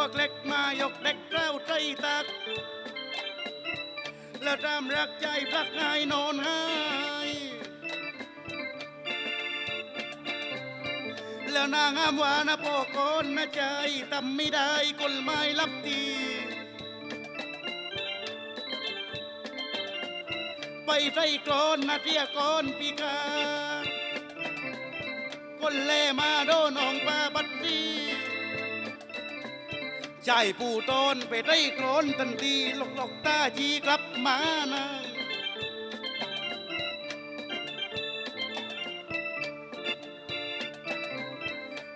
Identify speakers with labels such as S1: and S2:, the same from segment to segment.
S1: ตัวเล็กมายกเด็กเกล้าใจตัก แล้วตามรักใจพักง่ายนอนหายแล้วนางงามวานะโปโกนนะใจทำไม่ได้กลไม้ลับทีไปใส่กรอนนะเทียกรอนปีกาคนเล่มาโดนองปลาบัดดี ใจผู้ตนไปได้โกรนทันทีหลอกหลกตาจีกลับมานะ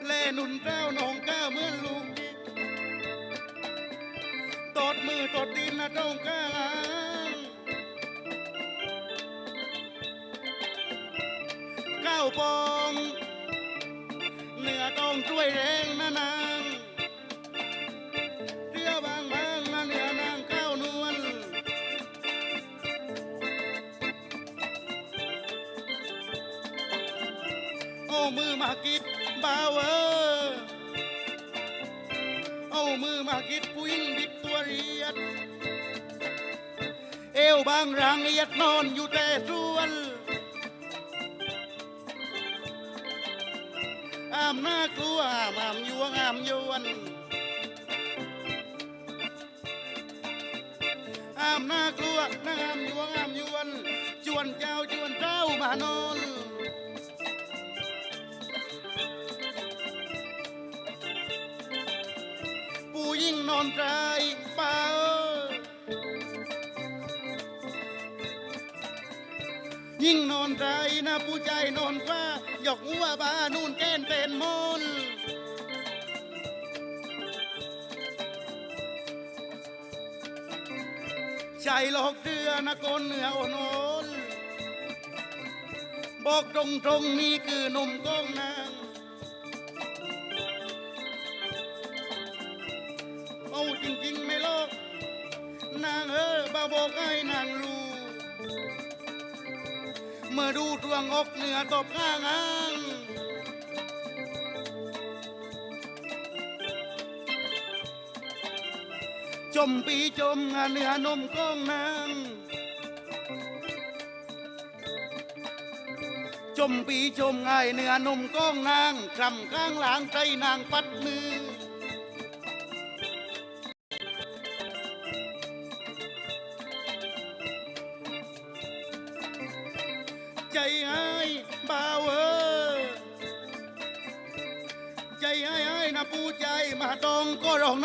S1: เล่หนุนแก้วนองก้าวเมื่อลูกตดมือตดดินนะต้องก้าลางก้าวปองเหนือต้องช่วยแรงนะนาง มากิดบ่าวเออเอามือมากิดผู้หญิงบิดตัวเรียด เอวบางรังเอียดนอนอยู่แต่ส่วนอามหน้ากลัวอามอามยวงอามยวนอามหน้ากลัวนางอามยวง นอนใจนะผู้ใจนอนฟ้าหยอกหัวบานู่นแก้นเป็นมนใจหลอกเดือนะกนเหนือโอนนบอกตรงตรงนี่คือนมก้องนะ เมื่อดูทวงอกเหนือตบข้างอ้างจมปีจมงานเหนือนมก้องนางจมปีจมไงเหนือนมก้องนางคลำข้างหลังใจนางปัด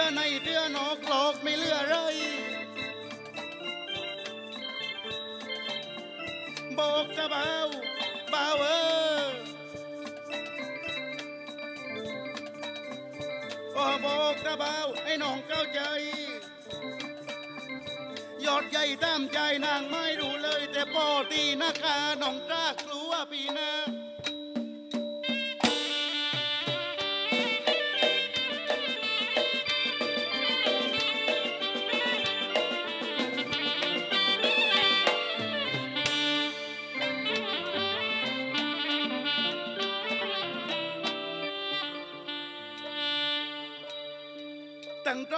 S1: รือยบอกเรือในเรือนอกหลอกไม่เหลือเลยบอกจะเบาเบาเออบอกจะเบาไอ้น้องเข้าใจยอดใหญ่ตามใจนางไม่รู้เลย แต่พอตีนาคาน้องกล้ากลัวปีหนา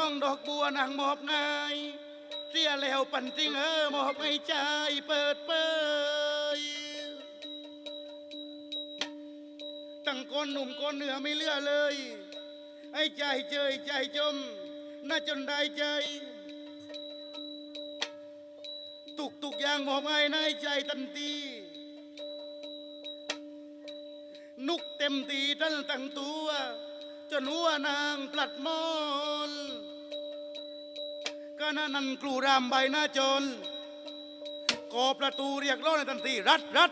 S1: องดอกบัวนางมอบง่าย เสียแล้วปันจริงเออมอบให้ใจเปิดเปยตั้งคนหนุ่มคนเหนือไม่เลือเลยให้ใจเจยใจจม น่าจนได้ใจตุกตุกยางมอบให้ในใจทันทีนุกเต็มตีทั้งตั้งตัว จนหัวนางปลัดมอน ก็นั่นนันครูรามใบหน้าจนกอประตูเรียกร้องในทันทีรัดรัด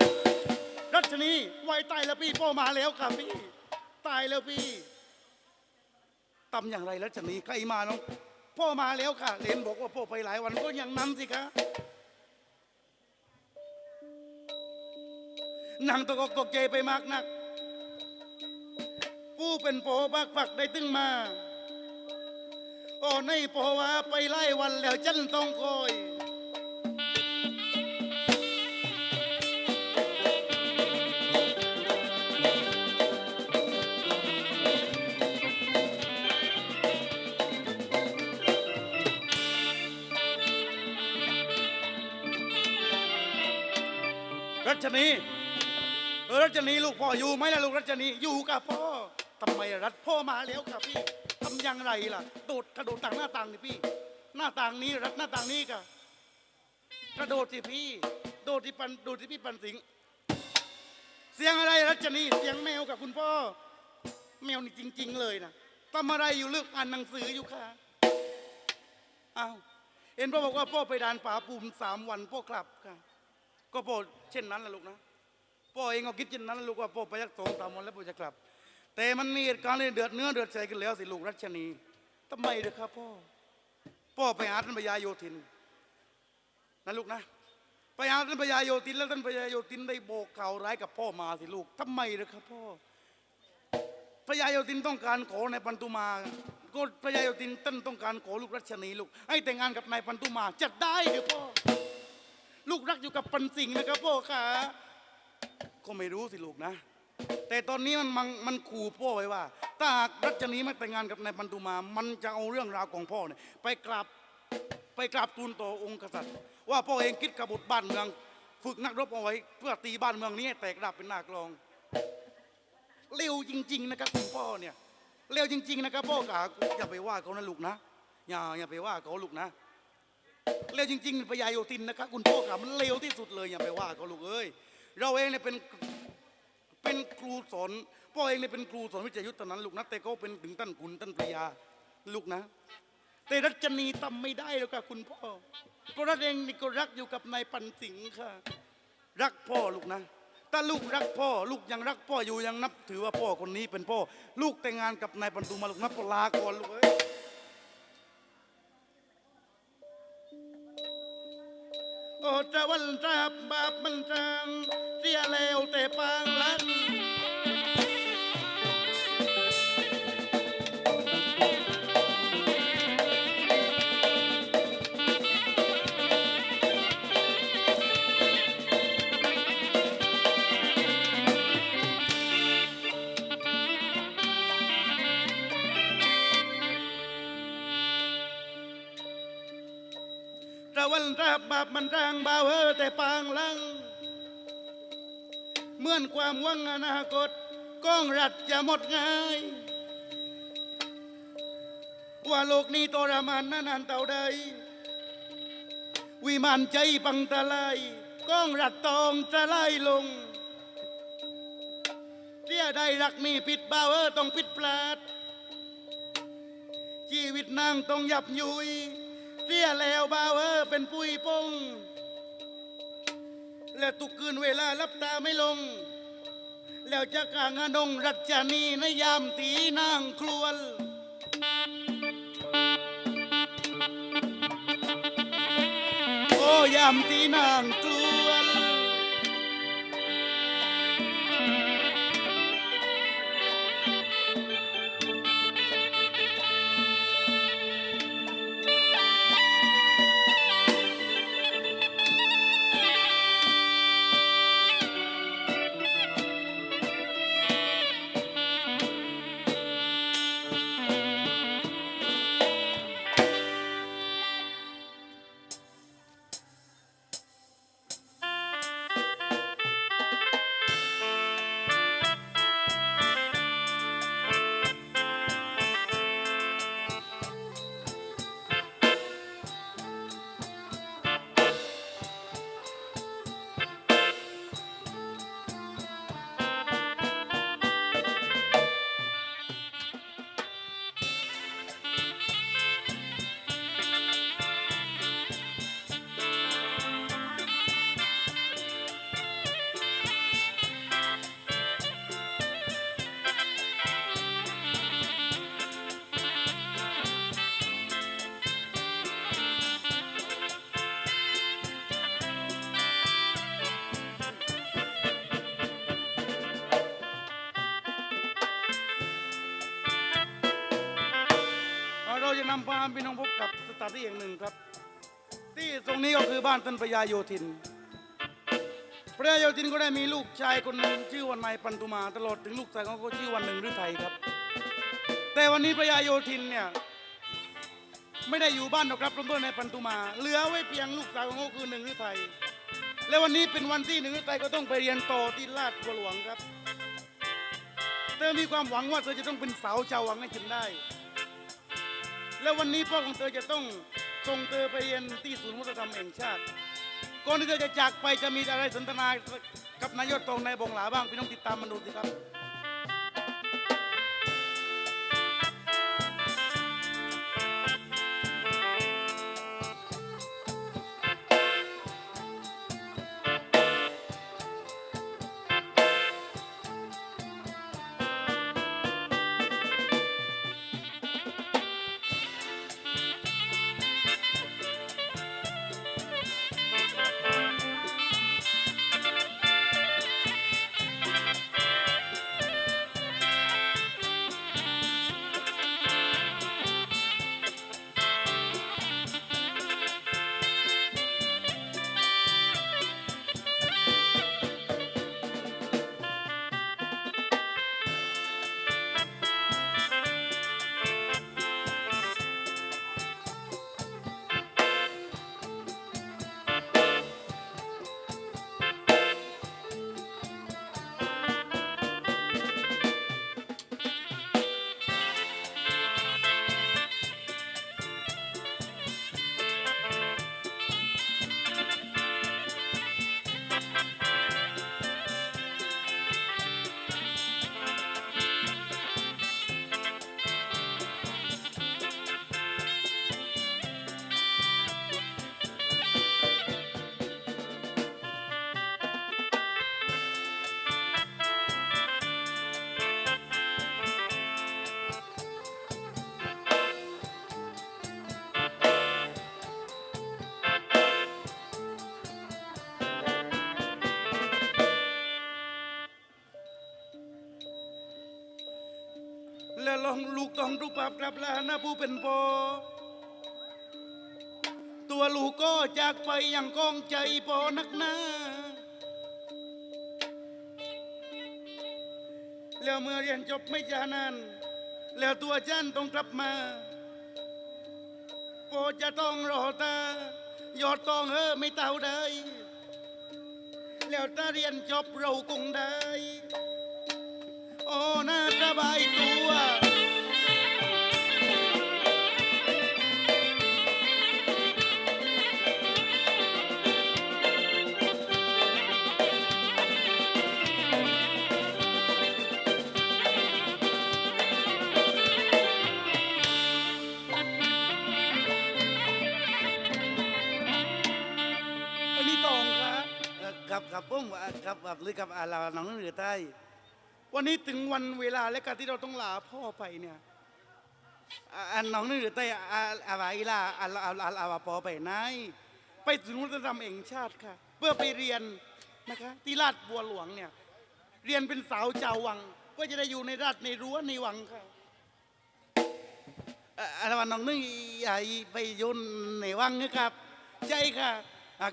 S1: รัชนีไว้ตายแล้วพี่พ่อมาแล้วครับพี่ ตายแล้วพี่ตำอย่างไรรัชนีใครมาน้องพ่อมาแล้วค่ะเลนบอกว่าพ่อไปหลายวันก็ยังนำสิคะนางตกอกตกใจไปมากนัก ผู้เป็นโปบักปักได้ตึงมา โอ้ในปว่าไปไล่วันแล้วจันต้องคอยรัชนีรัชนีลูกพ่ออยู่ไหมล่ะลูกรัชนีอยู่กับพ่อทำไมรัดพ่อมาแล้วครับพี่ อยังไรล่ะโดดกระโดดต่างหน้าต่างนี่พี่ หน้าต่างนี้รัดหน้าต่างนี้กะกระโดดสิพี่ โดดที่ปันโดดที่พี่ปันสิง เสียงอะไรรัชนีเสียงแมวกับคุณพ่อ แมวนี่จริง ๆ เลยนะทำอะไรอยู่ลึกอ่านหนังสืออยู่ค่ะอ้าวเห็นพ่อบอกว่าพ่อไปดานป่าปูมสามวันพ่อกลับค่ะ ก็พ่อเช่นนั้นแหละลูกนะพ่อเองก็คิดเช่นนั้นลูกว่าพ่อไปสักสองสามวันแล้วพ่อจะกลับ แต่มันมีเหตุการณ์เดือดเนื้อเดือดใจกันแล้วสิลูกรัชนีทำไมเด้อครับพ่อ พ่อไปหาท่านพญาโยธินนะลูกนะไปหาท่านพญาโยธินแล้วท่านพญาโยธินได้โบกข่าวร้ายกับพ่อมาสิลูกทำไมเด้อครับพ่อพญาโยธินต้องการขอในปันตุมาก็พญาโยธินท่านต้องการขอลูกรัชนีลูกให้แต่งงานกับนายปันตุมาจะได้หรือพ่อลูกรักอยู่กับปันสิงห์นะครับพ่อขาก็ไม่รู้สิลูกนะ แต่ตอนนี้มันมันมันขู่พ่อไว้ว่า ถ้าหากรัชนีไม่แต่งงานกับนายปันตุมา มันจะเอาเรื่องราวของพ่อเนี่ยไปกราบไปกราบทูลต่อองค์กษัตริย์ ว่าพ่อเองคิดกบฏบ้านเมือง ฝึกนักรบเอาไว้ เพื่อตีบ้านเมืองนี้ให้แตกราบเป็นหน้ากลองเร็วจริง ๆ นะครับคุณพ่อเนี่ยเร็วจริง ๆ นะครับพ่อขาอย่าไปว่าเขานะลูกนะอย่าอย่าไปว่าเขาลูกนะเร็วจริงๆพญาโยตินนะครับคุณพ่อขามันเร็วที่สุดเลยอย่าไปว่าเขาลูกเอ้ยเราเองเนี่ยเป็น เป็นครูสอนพ่อเองเนี่ยเป็นครูสอนวิทยายุทธตอนนั้นลูกนะแต่ก็เป็นถึงท่านคุณท่านปริยาลูกนะ แต่รัชนีทำไม่ได้แล้วค่ะคุณพ่อเพราะรักเองนี่ก็รักอยู่กับนายปันสิงห์ค่ะ รักพ่อลูกนะ ถ้าลูกรักพ่อ ลูกยังรักพ่ออยู่ยังนับถือว่าพ่อคนนี้เป็นพ่อ ลูกแต่งงานกับนายปันตุมาลูกนับลาก่อนลูกเอ้ย โอ้จะวันจับบาปมันจังเสียแล้วแต่ปางลัน รับบาปมันร่างบาเออแต่ปางลังเมื่อนความหวังอนาคตก้องรัฐจะหมดง่าย ว่าโลกนี้ทรมานนานๆเต่าใด วิมานใจปังตะไลก้องรัฐตองจะไล่ลงเสียได้รักมีผิดบาเออต้องผิดพลาดชีวิตนางต้องยับยุย เสียแล้วบ่าวเออเป็นปุยปงแล้วตุกคืนเวลารับตาไม่ลง แล้วจะกางานงรัชนีในยามตีนางครวนโอ้ยามตีนางครว ที่แห่งหนึ่งครับ ที่ตรงนี้ก็คือบ้านท่านพญาโยธินพญาโยธินก็ได้มีลูกชายคนหนึ่งชื่อวันนายปันตุมาตลอดถึงลูกชายของเขาก็ชื่อวันหนึ่งฤทัยครับ แต่วันนี้พญาโยธินเนี่ยไม่ได้อยู่บ้านหรอกครับเพราะว่านปันตุมา เหลือไว้เพียงลูกสาวของเขาคือหนึ่งฤทัยและวันนี้เป็นวันที่หนึ่งฤทัยก็ต้องไปเรียนต่อที่ลาดบัวหลวงครับเธอมีความหวังว่าเธอจะต้องเป็นสาวชาววังให้จนได้ แล้ววันนี้พ่อของเธอจะต้องส่งเธอไปเรียนที่ศูนย์วัฒนธรรมแห่งชาติ ก่อนที่เธอจะจากไปจะมีอะไรสนทนากับนายกตรงในบงหลาบ้างพี่น้องติดตามมันดูสิครับ กต้องรูปภาพกลับแล้วนะผู้เป็นพอตัวลูกก็จากไปอย่างก้องใจพอนักหนาแล้วเมื่อเรียนจบไม่ช้านาน แล้วตัวฉันต้องกลับมาพอจะต้องรอตา ยอดต้องเออไม่เต่าได้ แล้วถ้าเรียนจบเราคงได้ โอ้น่าสบายตัว กับกับผมอะกับกับหรือกับอาลาน้องเหนือใต้ วันนี้ถึงวันเวลาและการที่เราต้องลาพ่อไปเนี่ยอันน้องเหนือใต้อาอาบาอีลาอาลาอาลาอาบาปอไปไหนไปศูนย์วัฒนธรรมแห่งชาติค่ะ เพื่อไปเรียนนะคะที่ลาดบัวหลวงเนี่ยเรียนเป็นสาวชาววัง ก็จะได้อยู่ในราชในรั้วในวังค่ะอะอาวันน้องนึงใหญ่ไปยุ่นในวังนะครับ ใช่ค่ะ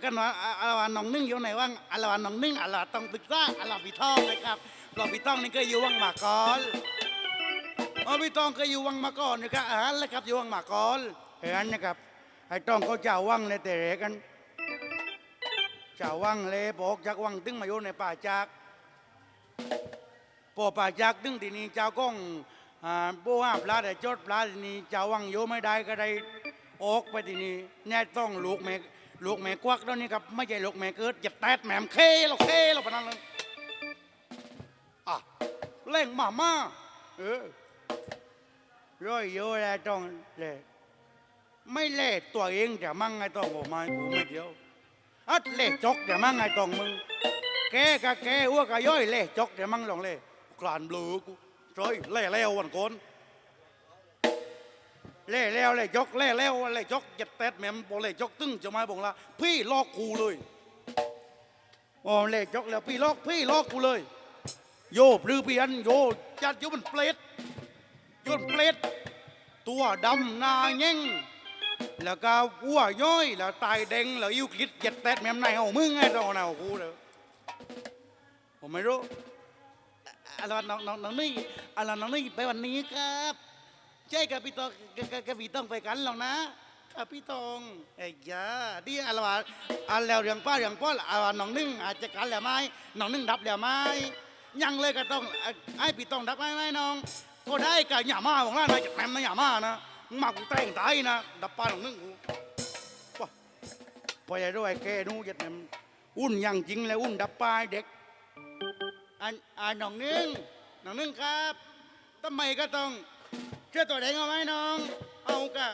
S1: กันว่าอะอาวันน้องนึ่งอยู่ในวังอาวันน้องนึ่งอาลาต้องปรึกษาอาลาพี่ทองนะครับเราะพี่ทองนี่ก็อยู่วังมาก่อนอ๋อพี่ทองเคยอยู่วังมาก่อนนะครับอ่านแล้วครับอยู่วังมาก่อนเห็นนะครับไอ้ต้องเขาเจ้าวังเลยแต่เรกันเจ้าวังเลยบอกจากวังตึงมาอยู่ในป่าจากพอป่าจากตึงที่นี่เจ้าก้องอ่าโบห้าปลาแต่จดปลาที่นี่เจ้าวังโยไม่ได้ก็ได้ออกไปที่นี่แน่ต้องลูกแม่ ลูกแม่กวักแล้วนี่ครับไม่ใช่ลูกแม่เกิดจะแตดแหมมเคเราเคเราพนันเลยอะเล่งมามาเออร้อยโยแล้วต้องเล่ไม่เล่ตัวเองแต่มั่งไงต้องบอกมากูไม่เดียวอัดเล่จกแต่มั่งไงต้องมึงแกกะแกอ้วกะย่อยเล่จกเดี๋ยวมั่งลองเล่กลานเบลอกูร้อยเล่แล้ววันก่อน เล่แล้วเล่จกเล่แล้วเล่จกเจ็ดแปดแหม่มบอกเล่จกตึ้งจะมาบอกละพี่ลอกกูเลยอ๋อเล่จกแล้วพี่ลอกพี่ลอกกูเลย โยปรือเปียนโยจัดโยมันเปรตโยนเปรตตัวดำหนาเง่งแล้วก็วัวย้อยแล้วตายเด้งแล้วอิวคิดเจ็ดแตดแหม่มในเอามึงไงตอนเอากูเลยผมไม่รู้อะไรน้องน้องนี่อะไรน้องนี่ไปวันนี้ครับ ใช่กับพี่ตองกับกับกับพี่ตองไปกันหรอกนะครับพี่ตองไอ้ยาดีอะไรวะอะไรแล้วเรื่องป้าเรื่องป้ออะไรวะน้องนึ่งอาจจะกันแล้วไหมน้องนึ่งดับแล้วไหมยังเลยก็ต้องไอ้ไอ้พี่ตองดับไหมไหมน้อง ก็ได้กับหย่ามาของร้านนายจะแม่มนะหย่ามานะมึงมากูแต่งตายนะ ดับปลาของนึงกูว้าพอใหญ่ด้วยแกนู้ยัดแม่มอุ่นอย่างจริงเลยอุ่นดับปลาเด็กอันอันน้องนึงน้องนึงครับทำไมก็ต้อง เชื่อตัวเองเอาไหมน้อง เอากะ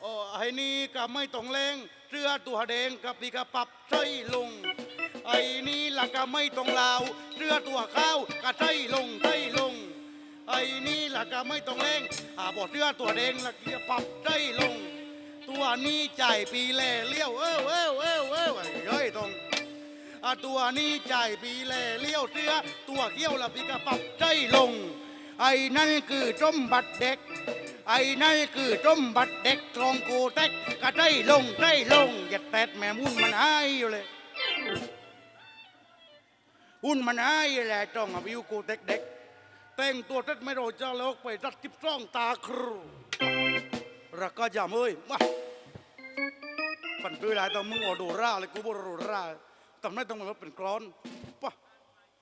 S1: โอ้ไอ้นี่ก็ไม่ต้องเลงเสื้อตัวแดงกับปีกระปับใส่ลง ไอ้นี่ละก็ไม่ต้องลาวเสื้อตัวข้าวก็ใส่ลงใส่ลง ไอ้นี่ล่ะก็ไม่ต้องเล่งอาบอดเสื้อตัวแดงละเกียปรับใจลง ตัวนี้ใจปีแลเลี้ยวเอ้วเอ้วเอ้วเอ้วไอ้เย้ยตรงอะตัวนี้ใจปีแลเลี้ยวเสื้อตัวเกี้ยวละปีกระปรับใจลง ไอ้นั่นคือจมบัดเด็ก ไอ้นั่นคือจมบัดเด็กกรองกูเต็กกระใจลงใจลงอย่าแตดแม่มุ่นมันหายอยู่เลยอุ่นมันหายแหละจ้องอะวิวกูเต็กเด็กแต่งตัวทัดไม่โรจาโลกไปรัดทิพย์ร่องตาครูรักก็ยามเอ้ยมาปันปื้อหลายต้องมึงอดูร่าเลยกูบอกดูร่าทำไมต้องมาเป็นกรอน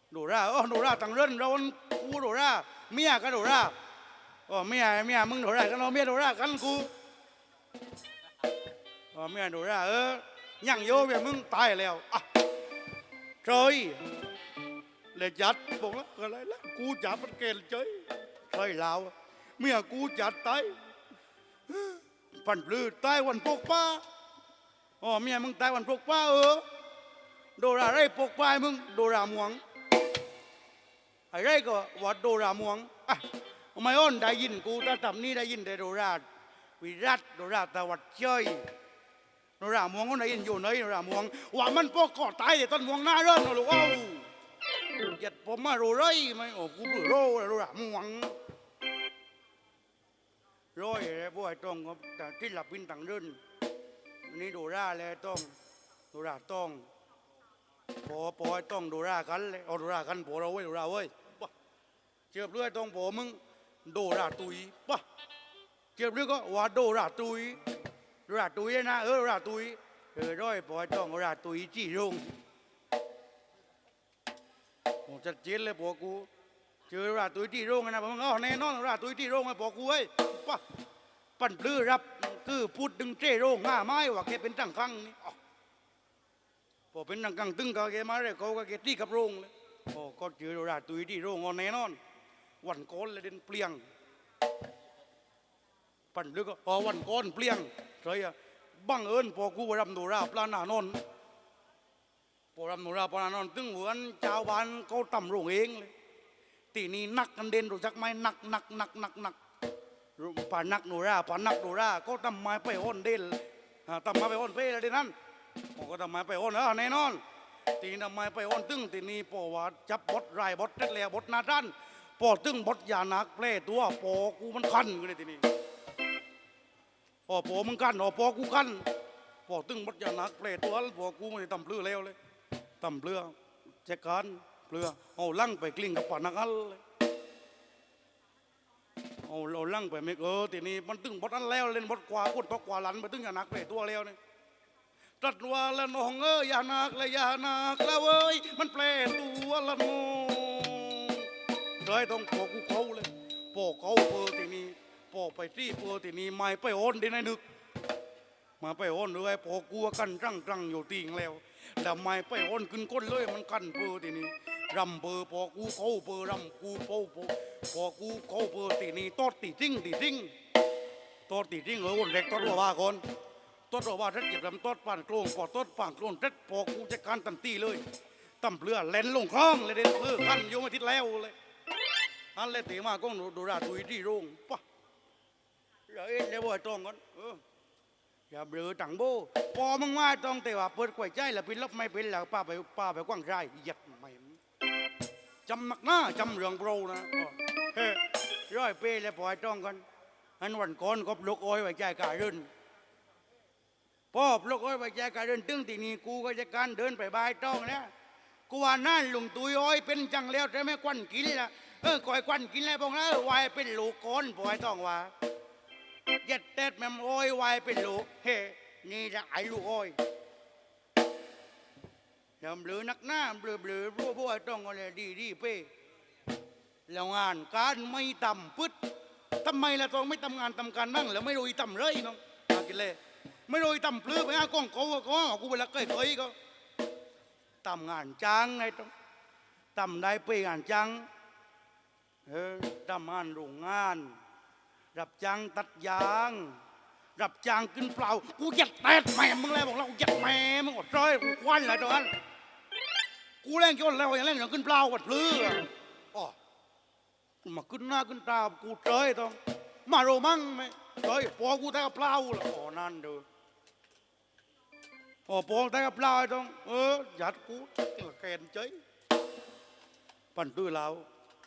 S1: ปะดูร่าอ๋อดูร่าตังเรื่องเรากูดูร่าเมียก็ดูร่าอ๋อเมียเมียมึงดูร่ากันเราเมียดูร่ากันกูอ๋อเมียดูร่าเออยังโยเมียมึงตายแล้วอะเฉยเลยจัดบอกว่าอะไรละกูจับมันเกลเฉยใช่ลาวเมียกูจัดตายปันปลื้อตายวันปกป้าอ๋อเมียมึงตายวันปกป้าเออโดราไรปกป้ามึงโดรามวง ไอ้ไรก็วัดโดรามวงอะไม่อ้อนได้ยินกูถ้าทำนี่ได้ยินแต่โดราวิรัตโดราตะวัดเฉยโดรามวงก็ได้ยินอยู่ไหนโดรามวงว่ามันปกกอตายแต่ต้นมวงหน้าเริ่มนะลูกเอ้าหยัดผมมาโรไรไหมโอ้กูเปลือโรโรหมวงร้อยเลยพวกไอ้ต้องครับแต่ที่หลับวินต่างเดินวันนี้โดราเลยต้องโดราต้องพอพอไอ้ต้องโดรากันเลยเอาโดรากันพอเราเว้ยโดราเว้ย เจ็บเรื่อยต้องพอมึงโดราตุยปะเจ็บเรื่อยก็ว่าโดราตุยโดราตุยนะเออโดราตุยเออร้อยพอไอ้ต้องโดราตุยจี้รงโอ้ชัดเจนเลยพอกูเจอราตุยที่โรงนะผมเอาแน่นอนราตุยที่โรงไอ้พอกูเอ้ปะปั่นปลื้อรับคือพูดดึงเจ้โรงง่าไม้ว่าแกเป็นตั้งคังนี่พอเป็นตั้งคังตึงก็แกมาเลยเขาก็แกตีกับโรงเลยโอ้ก็เจอราตุยที่โรงเอาแน่นอน วันก้อนเลยเด่นเปลี่ยง ปั่นปลื้อก็อวันก้อนเปลี่ยงใช่อะบังเอิญพอกูไปรำดูราปลาหนานนพอรำหนูราปนานอนตึงเหมือนชาวบ้านเขาตำโรงเองเลยตีนี้นักกันเด่นรู้จักไหมนักนักนักนักนักปานักหนูราป่านักหนูราก็ทำไม้ไปอ้อนเด่นอ่าทำไม้ไปอ้อนเป้เลยเด่นนั้นผมก็ทำไม้ไปอ้อนเออแน่นอนตีทำไม้ไปอ้อนตึงตีนี้พอว่าจับบดไรบดเล็ดแล้วบดนาดัน พอตึงบดยานักเปลตัวพอกูมันคันกูเลยทีนี้พอพอมึงคันพอพอกูคันพอตึงบดยานักเปลตัวพอกูม่ได้ทำปลือแล้วเลยตำเปลือแจกันเปลือเอาลั่งไปกลิ้งกับปานักอันเลยเอาเราลั่งไปไม่เออทีนี้มันตึงบดอันแล้วเล่นบดกว่ากุดตกกว่าหลันไปตึงยานักไปตัวแล้วเนี่ยตรัดว่าละน้องเอ้ยอย่านักเลยยานักแล้วเว้ยมันแปลตัวละน้อง เลยต้องปกกูเขาเลยปกเขาเปอทีนี้ปกไปที่เปอทีนี้ไม่ไปโอนดีในนึกมาไปอ้อนเลยพอกลัวกันรังรังอยู่ติงแล้วแต่ไม่ไปอ้อนขึ้นก้นเลยมันกันเปอทีนี้รำเปอพอกูเขาเปอรำกูเปอเปอพอกูเขาเปอทีนี้ตอดตีทิ้งตีทิ้งตอดตีทิ้งเออวนเด็กตอดว่าว่าคนตอดว่าว่าทัดเจ็บลำตอดปานโกลงพอตอดปานโกลงทัดพอกูจะการตันตีเลยตั้มเปลือเล่นลงคลองเลยเด่นเปลือกันโยมาทิศแล้วเลย อันเลยตีมาก้องดูราตุยที่โรงปะเดี๋ยวเอ็นเดี๋ยวบ่อยตรงกันเอออย่าเบลอตังโบพอมึงมาต้องแต่ว่าเปิดกล้วยใจแล้วเป็นลบไม่เป็นแล้วป้าไปป้าไปกว้างใจหยัดไม่จำหนักหน้าจำเรื่องโปรนะเฮ้ยร้อยเป้แล้วปล่อยต้องกันอันวันก่อนก็ปลุกอ้อยไว้ใจกาเดินพ่อปลุกอ้อยไว้ใจกาเดินตึงทีนี้กูก็จะการเดินไปบายต้องนะ กูว่านั่นลุงตุยอ้อยเป็นจังแล้วแต่ไม่ควันกินละเออก่อยควันกินแล้วบอกนะววายเป็นลูกคนปอยต้องว่าเย็ดเต็ดแม่มอ้อยวายเป็นลูกเฮ้นี่จะไอ้ลูกอ้อยยำเบลือนักหน้าเบลือเบลือรู้พวกต้องอะไรดีดีเป้แล้วงานการไม่ต่ำปึ๊ดทำไมล่ะต้องไม่ทำงานทำการบ้างแล้วไม่รู้ต่ำเลยน้องมากินเลยไม่รู้ต่ำเปลื้มไปหากล้องเขาก็กูเวลาเคยเคยก็ ทำงานจ้างไงต้องทำได้ไปงานจ้างเออทำงานโรงงาน รับจ้างตัดยาง รับจ้างขึ้นเปล่ากูหยัดแตดแม่มึงเลยบอกแล้วกูหยัดแม่มึงอดร้อยกูควันอะไรตรงนั้นกูเล่นกี่วันแล้วยังเล่นอย่างขึ้นเปล่ากัดปลื้ออ๋อมาขึ้นหน้าขึ้นตากูเจยต้องมาโรมั่งไหมเฮ้ยพอกูได้กับเปล่าละอ๋อนั่นเด้อ พอพอได้กับปลาไอต้องเออหยัดกูละแกนเจยปั่นตื้อเรา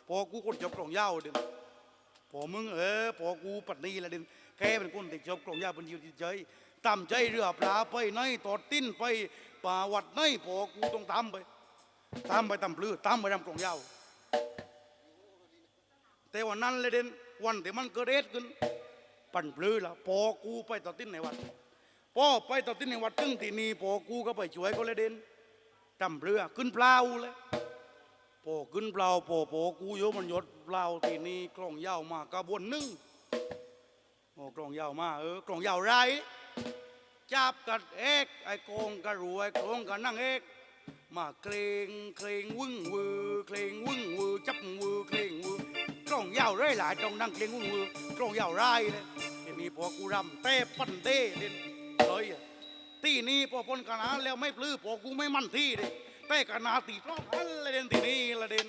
S1: พอกูคนจบกล่องยาวเดิมพอมึงเออพอกูปัดนี้ละเดิมแกเป็นคนที่จบกล่องยาวเป็นยูที่เจยตามใจเรือปลาไปไหนตอดติ้นไปป่าวัดไหนพอกูต้องตามไปตามไปตามปลือตามไปตามกล่องยาวแต่วันนั้นเลยเด่นวันที่มันเกิดเหตุขึ้นปั่นปลือละพอกูไปต่อติ้นในวัด พ่อไปต่อติ้นในวัดตึ้งที่นี่พอกูก็ไปช่วยก็เลยเด่นจำเรือขึ้นเปล่าเลยพอขึ้นเปล่าพอพอกูโยมันยศเปล่าที่นี่กล่องยาวมากระบวนนึ่งโอ้กล่องยาวมาเออกล่องยาวไรจับกัดเอกไอ้โกงกระรวยโกงกันนั่งเอกมาเคลงเคลงวึ่งวือเคลงวึ่งวือจับวือเคลงวือกล้องยาวเรื่อยหลายตรงนั่งเคลงวึ่งวือกล้องยาวไรเลยทีนี้พอกูรำเต้ปั้นเต้เด่น นี่พอพ้นคณะแล้วไม่ปลื้อพอกูไม่มั่นที่เด่นเต้คณะตีรอบอันละเด่นที่นี่ละเด่น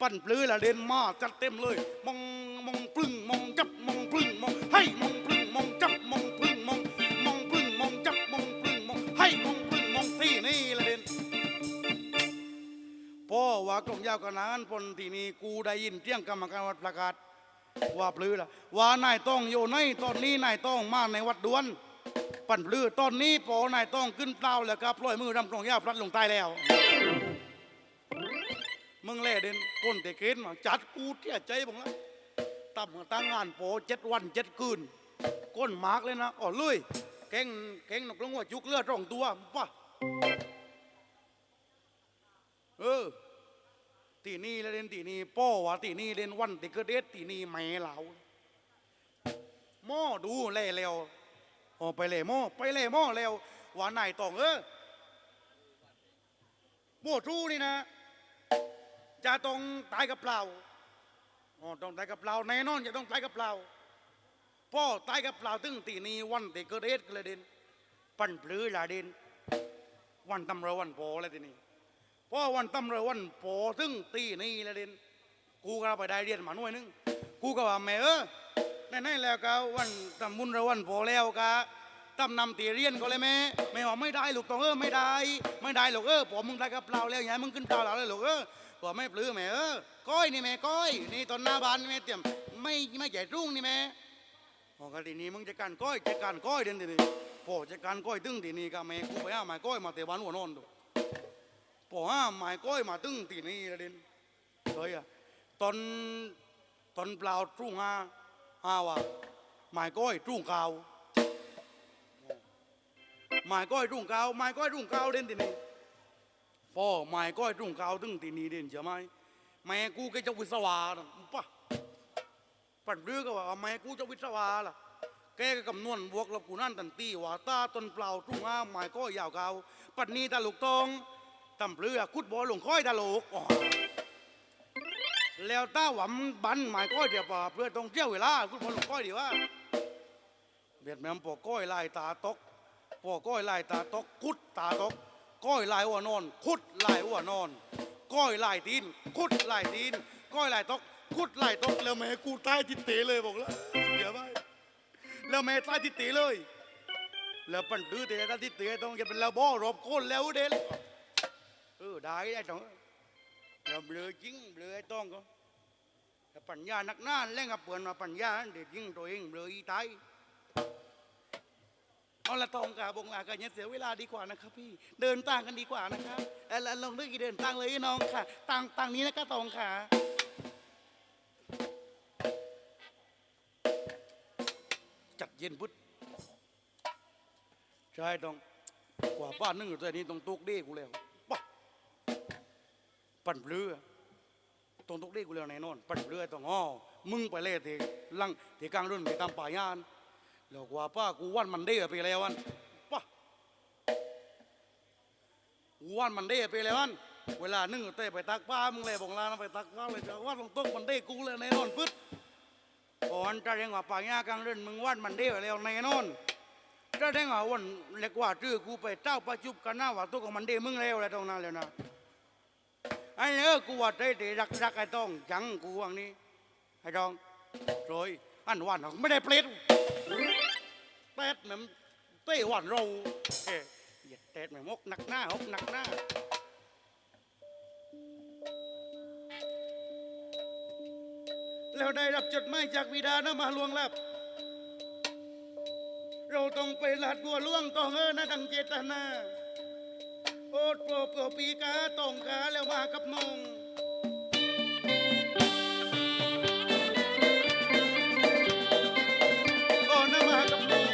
S1: ปั้นปลื้อละเด่นมาจัดเต็มเลยมองมองปลึ้งมองจับมองปลึ้งมองให้มองปลึ้งมองจับมองปลึ้งมองมองปลึ้งมองจับมองปลึ้งมองให้มองปลึ้งมองที่นี่ละเด่นพ่อว่ากลองยาวกันนั้นพนที่นี่กูได้ยินเสียงกรรมการวัดประกาศว่าปลือละว่านายต้องอยู่ในตอนนี้นายต้องมาในวัดดวน ปั่นปลือตอนนี้ปอนายต้องขึ้นเปล่าแล้วครับปล่อยมือรำกลองยาพลัดลงใต้แล้ว มึงเล่เด่นก้นเตะเกณฑ์มาจัดกูเที่ยใจบังละตั้มตั้งงานโปเจ็ดวันเจ็ดคืนก้นมาร์กเลยนะอ๋อเลยเก่งเก่งนกลงว่าจุกเลือดร่องตัวป่ะเออตีนี่แล้วเด่นตีนี่ป้อว่าตีนี่เด่นวันติเกระเด็ดตีนี่แม่เหลาหม้อดูแล่แล ออไปเล่หม้อไปเล่หม้อแล้วว่าไหนายตองเออโม่ทูนี่นะจะต้องตายกับเปล่าอ๋อต้องตายกับเปล่าแน่นอนจะต้องตายกับเปล่าพ่อตายกับเปล่าตึ้งตีนีวันติเกระเด็ดกระเด็นปั่นปลื้อลาเด่นวันตำรววันโพแล้วทีนี้พราะวันตำรวจวันโปถึงตีนี่แหละเด่นกูก็ไปได้เรียนมาหน่วยนึง กูก็ว่าแม่เออในๆแล้วก็วันตำมุนระวันโปแล้วก็ตำนำตีเรียนก็เลยแม่แม่ว่าไม่ได้ลูกต้องเออไม่ได้ ไม่ได้ลูกเออผมมึงได้กับเราแล้วอย่าให้มึงขึ้นเปล่าแล้วเลยลูกเออก็ไม่ปลื้มแม่เออก้อยนี่แม่ก้อยนี่ตอนหน้าบ้านแม่เตรียมไม่ไม่ใหญ่รุ่งนี่แม่ปกตินี้มึงจะการก้อยจะการก้อยเด่นทีนี้พอจะการก้อยตึ้งทีนี้ก็แม่กูไปหาหมายก้อยมาเตะบ้านหัวนอนดูพอห้าหมายก้อยมาตึ้งตีนี่ละเด่นเฮ้ยอะตอน ตอนเปล่าทุ่งห้าห้าว่าหมายก้อยทุ่งกาวหมายก้อยทุ่งกาวหมายก้อยทุ่งกาวเด่นตีนี่พอหมายก้อยทุ่งกาวตึงตีนี่เด่นใช่ไหมแม่กูก็จะวิศวาน่ะปะปัดเรือก็ว่าแม่กูจะวิศวาล่ะแกก็คำนวณบวกลบกูนั่นตันตีว่าตาตนเปล่าทุ่งห้าหมายก้อยยาวกาวปัดนี้ตาลูกตองตำเปลือคุดบอลลงค่อยตะโลกอ๋อ แล้วต้าหวำบันหมายก้อยเดียวป่าเพื่อต้องเที่ยวเวลาคุดบอลลงค่อยดีว่าเบียดแมมปอก้อยลายตาตกปอก้อยลายตาตกคุดตาตก ก้อยลายอ้วนอน คุดลายอ้วนอน ก้อยลายตีน คุดลายตีน ก้อยลายตก คุดลายตกแล้วแม่กูใต้ทิศเตเลยบอกแล้วเดี๋ยวไปแล้วแม่ใต้ทิศเตเลย แล้วปั่นดื้อเตะใต้ทิศเตต้องจะเป็นระบอรอบโคนแล้วเด้เลยเออได้ได้จัง เดี๋ยวเบลอจริงเบลอไอ้ต้องก็ปัญญานักหน้าเล่นกับเปือนมาปัญญาเด็ดยิ่งตัวเองเบลยตายเอาละตองกาบงลากันอย่าเสียเวลาดีกว่านะครับพี่เดินต่างกันดีกว่านะครับแล้วลองเลือกเดินต่างเลยน้องค่ะต่างต่างนี้นะก็ตองค่ะจัดเย็นพุทธใช่ตองกว่าบ้านนึงอยู่ตัวนี้ต้องตุกเด้กูแล้ว ปั่นเรือต้องตุกเด้กูแล้วแน่นอนปั่นเรือต้องอ้อมึงไปเล่เทลังเทกลางรุ่นเทตามป่ายานแล้วกว่าป้ากูวันมันเด้ไปแล้ววันปะกูวันมันเด้ไปแล้ววันเวลานึ่งเต้ไปตักป้ามึงเลยบอกลานไปตักป้าเลยจะว่าตรงต้นมันเด้กูเลยแน่นอนปึ๊ดก่อนจะเรียกว่าป่ายากลางรือนมึงวันมันเด้ไปแล้วแน่นอนจะเรียกว่าวันเล็กว่าชื่อกูไปเจ้าประจุบกันหน้าว่าตัวของมันเด้มึงแล้วอะไรตรงนั้นเลยนะ ไอ้เออกูว่าเต้เตรักรักไอ้ต้องจังกูวังนี้ไอ้ต้องโรยอันวันของไม่ได้เปลี่ยนเตดเหมือนเต้หวานเราเอ๊ะอย่าเต็ดเหมือนมกหนักหน้าฮกหนักหน้าแล้วได้รับจดหมายจากบิดานะมาลวงลับเราต้องไปลาดบัวล่วงต้องเออนะดังเจตนา โอดโปรโปรปีกาต้องกาแล้วมากับนงโอ้นะมากับนง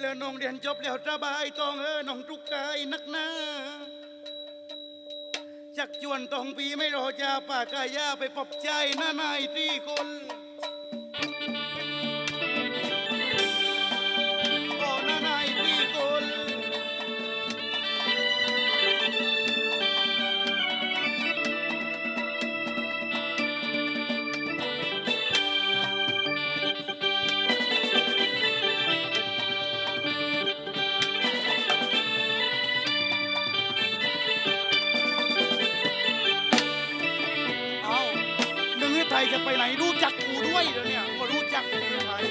S1: แล้วน้องเรียนจบแล้วสบายต้องเออน้องทุกกายนักหนา จักจวนตองปีไม่รอจาป่ากายาไปปบใจหน้านายที่คน จักกูด้วยเดี๋ยวเนี่ยก็รู้จักหนึ่งฤทัย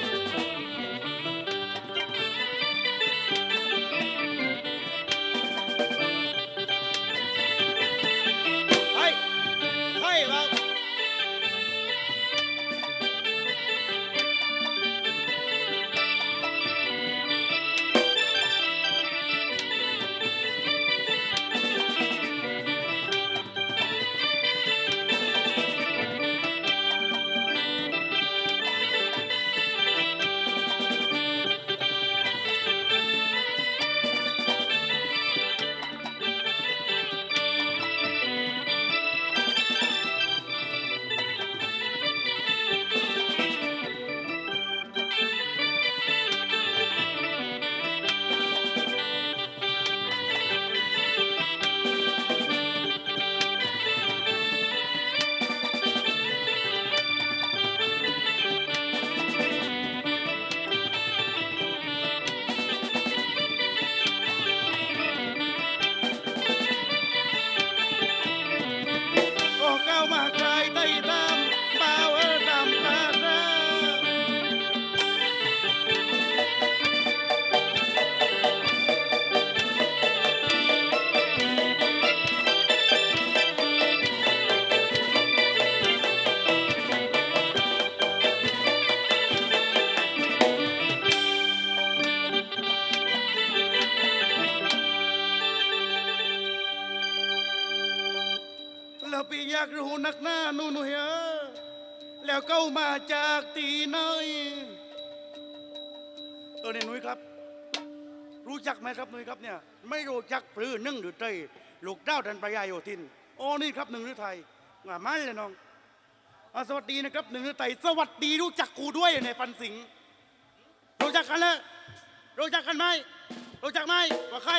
S1: รู้จักไหมครับนุ้ยครับเนี่ยไม่รู้จักปรือนึ่งหรือเตยลูกเจ้าดันประยาโยธินอ๋อนี่ครับหนึ่งหรือไทยงามันเลยน้องอสวัสดีนะครับหนึ่งหรือไทยสวัสดีรู้จักกูด้วยในปันสิงรู้จักกันแล้วรู้จักกันไหมรู้จักไหมว่าใคร